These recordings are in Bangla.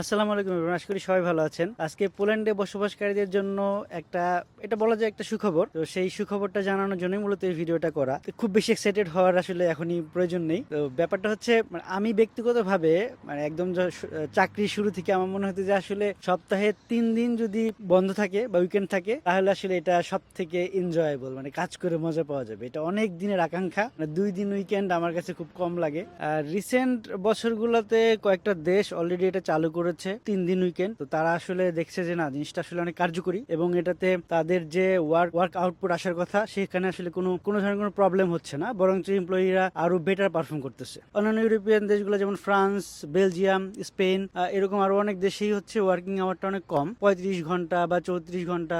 আসসালামু আলাইকুম আশা করি সবাই ভালো আছেন। আজকে পোল্যান্ডে বসবাসকারীদের জন্য একটা, এটা বলা যায় একটা সুখবর। তো সেই সুখবরটা জানানোর জন্যই মূলত এই ভিডিওটা করা। খুব বেশি এক্সাইটেড হওয়ার আসলে এখনই প্রয়োজন নেই। তো ব্যাপারটা হচ্ছে মানে আমি ব্যক্তিগতভাবে মানে একদম চাকরি শুরু থেকে আমার মনে হতো যে আসলে সপ্তাহে তিন দিন যদি বন্ধ থাকে বা উইকেন্ড থাকে, তাহলে আসলে এটা সব থেকে এনজয়েবল মানে কাজ করে মজা পাওয়া যাবে। এটা অনেক দিনের আকাঙ্ক্ষা মানে দুই দিন উইকেন্ড আমার কাছে খুব কম লাগে। আর রিসেন্ট বছরগুলোতে কয়েকটা দেশ অলরেডি এটা চালু করেছে তিন দিন উইকেন্ড তো তারা আসলে দেখছে যে না, জিনিসটা আসলে অনেক কার্যকরী এবং এটাতে তাদের যে ওয়ার্ক ওয়ার্ক আউটপুট আসার কথা, সেখানে আসলে কোনো কোনো ধরনের কোনো প্রবলেম হচ্ছে না। বরঞ্চ এমপ্লয়িরা আরও বেটার পারফর্ম করতেছে। অন্যান্য ইউরোপিয়ান দেশগুলো যেমন ফ্রান্স বেলজিয়াম স্পেন এরকম আরও অনেক দেশেই হচ্ছে ওয়ার্কিং আওয়ারটা অনেক কম। পঁয়ত্রিশ ঘণ্টা বা চৌত্রিশ ঘণ্টা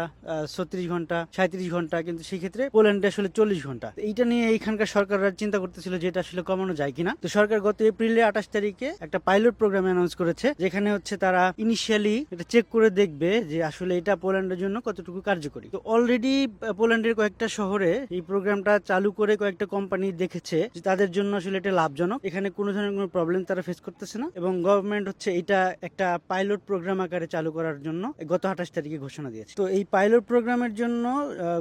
ছত্রিশ ঘণ্টা সাঁত্রিশ ঘণ্টা, কিন্তু সেই ক্ষেত্রে পোল্যান্ডে আসলে চল্লিশ ঘণ্টা। এইটা নিয়ে এইখানকার সরকাররা চিন্তা করতেছিল যে এটা আসলে কমানো যায় কিনা। তো সরকার গত এপ্রিলে আঠাশ তারিখে একটা পাইলট প্রোগ্রাম অ্যানাউন্স করেছে, যেখানে হচ্ছে তারা ইনিশিয়ালি এটা চেক করে দেখবে যে আসলে এটা পোল্যান্ডের জন্য কতটুকু কার্যকরী। তো অলরেডি পোল্যান্ডের কয়েকটা শহরে এই প্রোগ্রামটা চালু করে কয়েকটা কোম্পানি দেখেছে যে তাদের জন্য আসলে এটা লাভজনক। এখানে কোনো ধরনের কোনো প্রবলেম তারা ফেস করতেছে না এবং গভর্নমেন্ট হচ্ছে এটা একটা পাইলট প্রোগ্রাম আকারে চালু করার জন্য গত আঠাশ তারিখে ঘোষণা দিয়েছে। তো এই পাইলট প্রোগ্রামের জন্য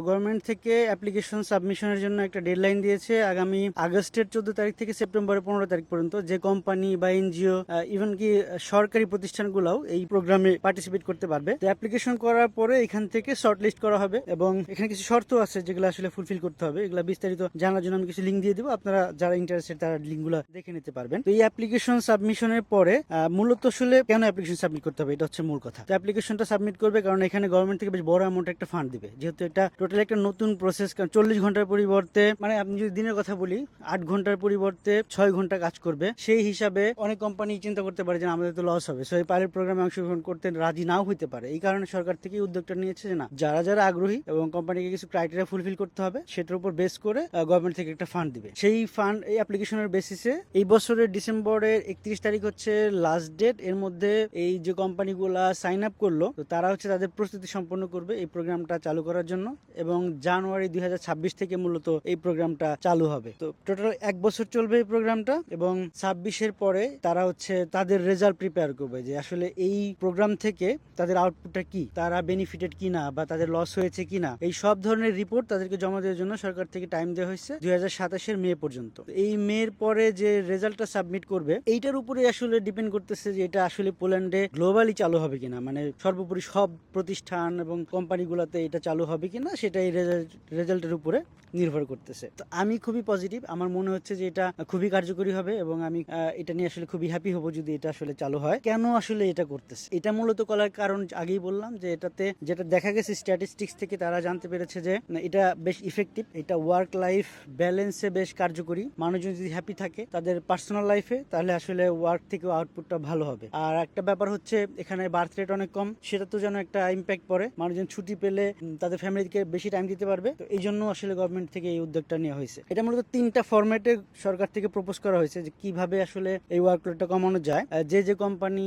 গভর্নমেন্ট থেকে অ্যাপ্লিকেশন সাবমিশনের জন্য একটা ডেডলাইন দিয়েছে আগামী আগস্টের চোদ্দ তারিখ থেকে সেপ্টেম্বরের পনেরো তারিখ পর্যন্ত। যে কোম্পানি বা এনজিও ইভেন কি সরকারি প্রতিষ্ঠানগুলোও এই প্রোগ্রামে পার্টিসিপেট করতে পারবে। তো অ্যাপ্লিকেশন করার পরে এখান থেকে শর্ট লিস্ট করা হবে এবং এখানে কিছু শর্ত আছে যেগুলো আসলে ফুলফিল করতে হবে। এগুলো বিস্তারিত জানার জন্য আমি কিছু লিঙ্ক দিয়ে দেবো। আপনারা যারা ইন্টারেস্টেড তারা লিঙ্কগুলো দেখে নিতে পারবেন। তো এই অ্যাপ্লিকেশন সাবমিশনের পরে মূলত আসলে কেন অ্যাপ্লিকেশন সাবমিট করতে হবে? এটা হচ্ছে মূল কথা। তো অ্যাপ্লিকেশনটা সাবমিট করবে কারণ এখানে গভর্নমেন্ট থেকে বেশ বড় অ্যামাউন্ট একটা ফান্ড দিবে। যেহেতু এটা টোটাল একটা নতুন প্রসেস কারণ চল্লিশ ঘণ্টার পরিবর্তে মানে আপনি যদি দিনের কথা বলি, আট ঘণ্টার পরিবর্তে ছয় ঘণ্টা কাজ করবে। সেই হিসাবে অনেক কোম্পানি চিন্তা করতে পারে যে আমাদের তো লস হবে। সো এই পাইলট প্রোগ্রামে অংশগ্রহণ করতে রাজি নাও হতে পারে। এই কারণে সরকার থেকে উদ্যোগটা নিয়েছে যে না, যারা যারা আগ্রহী এবং কোম্পানিকে কিছু ক্রাইটেরিয়া ফুলফিল করতে হবে, সেটার উপর বেস করে গভর্নমেন্ট থেকে একটা ফান্ড দিবে। সেই ফান্ড এই অ্যাপ্লিকেশনের বেসিসে এই বছরের ডিসেম্বরের একত্রিশ তারিখ হচ্ছে লাস্ট ডেট এর মধ্যে এই যে কোম্পানিগুলা সাইন আপ করল, তো তারা হচ্ছে তাদের প্রস্তুতি সম্পন্ন করবে এই প্রোগ্রামটা চালু করার জন্য এবং জানুয়ারি দুই হাজার ছাব্বিশ থেকে মূলত এই প্রোগ্রামটা চালু হবে। তো টোটাল এক বছর চলবে এই প্রোগ্রামটা এবং ছাব্বিশের পরে তারা হচ্ছে তাদের রেজাল্ট প্রিপেয়ার করবে। যে আসলে এই প্রোগ্রাম থেকে তাদের আউটপুটটা কি? তারা বেনিফিটেড কিনা বা তাদের লস হয়েছে কিনা? এই সব ধরনের রিপোর্ট তাদেরকে জমা দেওয়ার জন্য সরকার থেকে টাইম দেওয়া হয়েছে দুই হাজার সাতাশের মে পর্যন্ত। এই মের পরে যে রেজাল্টটা সাবমিট করবে, এইটার উপরে আসলে ডিপেন্ড করতেছে যে এটা আসলে পোল্যান্ডে গ্লোবালি চালু হবে কিনা। মানে সর্বোপরি সব প্রতিষ্ঠান এবং কোম্পানিগুলোতে এটা চালু হবে কিনা সেটা এই রেজাল্ট রেজাল্টের উপরে নির্ভর করতেছে। তো আমি খুবই পজিটিভ আমার মনে হচ্ছে যে এটা খুবই কার্যকরী হবে এবং আমি এটা নিয়ে আসলে খুবই হ্যাপি হব যদি এটা আসলে চালু হয়। কেন আসলে এটা করতেছে? এটা মূলত করার কারণ আগেই বললাম যে এটাতে যেটা দেখা গেছে স্ট্যাটিস্টিক্স থেকে তারা জানতে পেরেছে যে এটা বেশ ইফেক্টিভ এটা ওয়ার্ক লাইফ ব্যালেন্সে বেশ কার্যকরী। মানুষজন যদি হ্যাপি থাকে তাদের পার্সোনাল লাইফে তাহলে আসলে ওয়ার্ক থেকে আউটপুটটা ভালো হবে। আর একটা ব্যাপার হচ্ছে, এখানে বার্থ রেট অনেক কম, সেটা তো যেন একটা ইম্প্যাক্ট পড়ে। মানুষজন ছুটি পেলে তাদের ফ্যামিলিকে বেশি টাইম দিতে পারবে। তো এই জন্য আসলে গভর্নমেন্ট থেকে এই উদ্যোগটা নেওয়া হয়েছে। এটা মূলত তিনটা ফরম্যাটে সরকার থেকে প্রপোজ করা হয়েছে যে, কীভাবে আসলে এই ওয়ার্কলোডটা কমানো যায়। যে যে কোম্পানি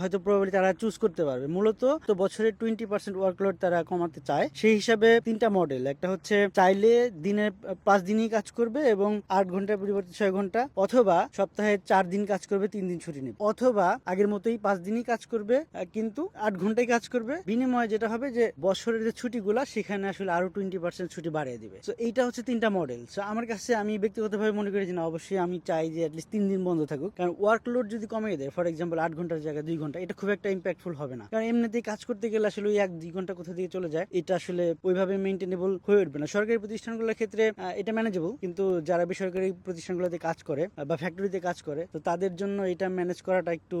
হয়তো প্রবাবলি তারা চুজ করতে পারবে। মূলত তো বছরে টোয়েন্টি পার্সেন্ট ওয়ার্কলোড তারা কমাতে চায়। সেই হিসাবে তিনটা মডেল একটা হচ্ছে চাইলে দিনে পাঁচ দিনই কাজ করবে এবং আট ঘণ্টার পরিবর্তে ছয় ঘণ্টা, অথবা সপ্তাহে চার দিন কাজ করবে, তিন দিন ছুটি নেবে। অথবা আগের মতোই পাঁচ দিনই কাজ করবে কিন্তু আট ঘন্টায় কাজ করবে। বিনিময়ে যেটা হবে যে বছরের যে ছুটিগুলা, সেখানে আসলে আরও টোয়েন্টি পার্সেন্ট ছুটি বাড়িয়ে দিবে। তো এইটা হচ্ছে তিনটা মডেল সো আমার কাছে আমি ব্যক্তিগতভাবে মনে করি যে না, অবশ্যই আমি চাই যে অ্যাটলিস্ট তিন দিন বন্ধ থাকুক। কারণ ওয়ার্কলোড যদি কমিয়ে দেয় ফর এক্সাম্পল আট ঘণ্টার জায়গায় দুই ঘণ্টা। এটা খুব একটা ইম্প্যাক্টফুল হবে না। কারণ এমনিতেই কাজ করতে গেলে আসলে ওই এক, দুই ঘণ্টা কোথা দিয়ে চলে যায়, এটা আসলে ওইভাবে মেনটেনেবল হয়ে উঠবে না। সরকারি প্রতিষ্ঠানগুলোর ক্ষেত্রে এটা ম্যানেজেবল কিন্তু যারা বেসরকারি প্রতিষ্ঠানগুলোতে কাজ করে বা ফ্যাক্টরিতে কাজ করে, তো তাদের জন্য এটা ম্যানেজ করাটা একটু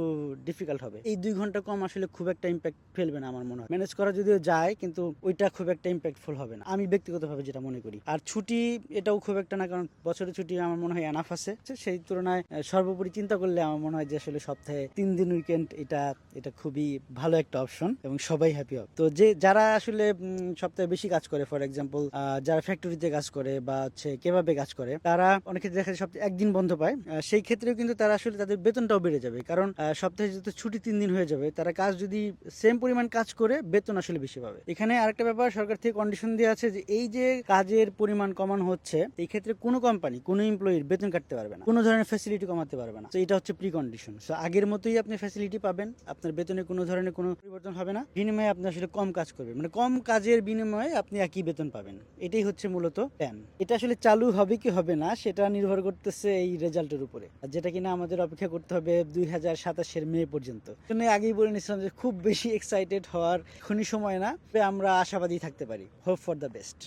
ডিফিকাল্ট হবে। এই দুই ঘণ্টা কম আসলে খুব একটা ইম্প্যাক্ট ফেলবে না আমার মনে হয়। ম্যানেজ করা যদিও যায়, কিন্তু ওইটা খুব একটা ইম্প্যাক্টফুল হবে না। আমি ব্যক্তিগতভাবে যেটা মনে করি। আর ছুটি, এটাও খুব একটা না, কারণ বছরের ছুটি আমার মনে হয় এনাফ আছে। সেই তুলনায় সর্বোপরি চিন্তা করলে আমার মনে হয় যে আসলে সপ্তাহে তিন দিন উইকেন্ড এটা এটা খুবই ভালো একটা অপশন এবং সবাই হ্যাপি হবে। তো যে, যারা আসলে সপ্তাহে বেশি কাজ করে ফর এক্সাম্পল যারা ফ্যাক্টরিতে কাজ করে বা হচ্ছে কেভাবে কাজ করে, তারা অনেক ক্ষেত্রে দেখা যায় একদিন বন্ধ পায়। সেই ক্ষেত্রেও কিন্তু তারা আসলে তাদের বেতনটাও বেড়ে যাবে। কারণ সপ্তাহে যেহেতু ছুটি তিন দিন হয়ে যাবে, তারা কাজ যদি সেম পরিমাণ কাজ করে, বেতন আসলে বেশি পাবে। এখানে আরেকটা ব্যাপার, সরকার থেকে কন্ডিশন দেওয়া আছে যে, এই যে কাজের পরিমাণ কমানো হচ্ছে, এই ক্ষেত্রে কোনো কোম্পানি কোনো এমপ্লয়ির বেতন কাটতে পারবে না। কোনো ধরনের ফ্যাসিলিটি কমাতে পারবে না। তো এটা হচ্ছে প্রি কন্ডিশন আগের মতোই আপনি ফ্যাসিলিটি পাবেন, আপনার বেতনে কোনো ধরনের কোনো পরিবর্তন হবে না। বিনিময়ে আপনি আসলে কম কাজ করবেন। মানে কম কাজের বিনিময়ে আপনি একই বেতন পাবেন। এটাই হচ্ছে মূলত প্ল্যান এটা আসলে চালু হবে কি হবে না, সেটা নির্ভর করতেছে এই রেজাল্টের উপরে। আর যেটা কিনা আমাদের অপেক্ষা করতে হবে দুই হাজার সাতাশের মে পর্যন্ত। আগেই বলে নিচ্ছিলাম যে খুব বেশি এক্সাইটেড হওয়ার এখনই সময় না আমরা আশাবাদী থাকতে পারি। Hope for the best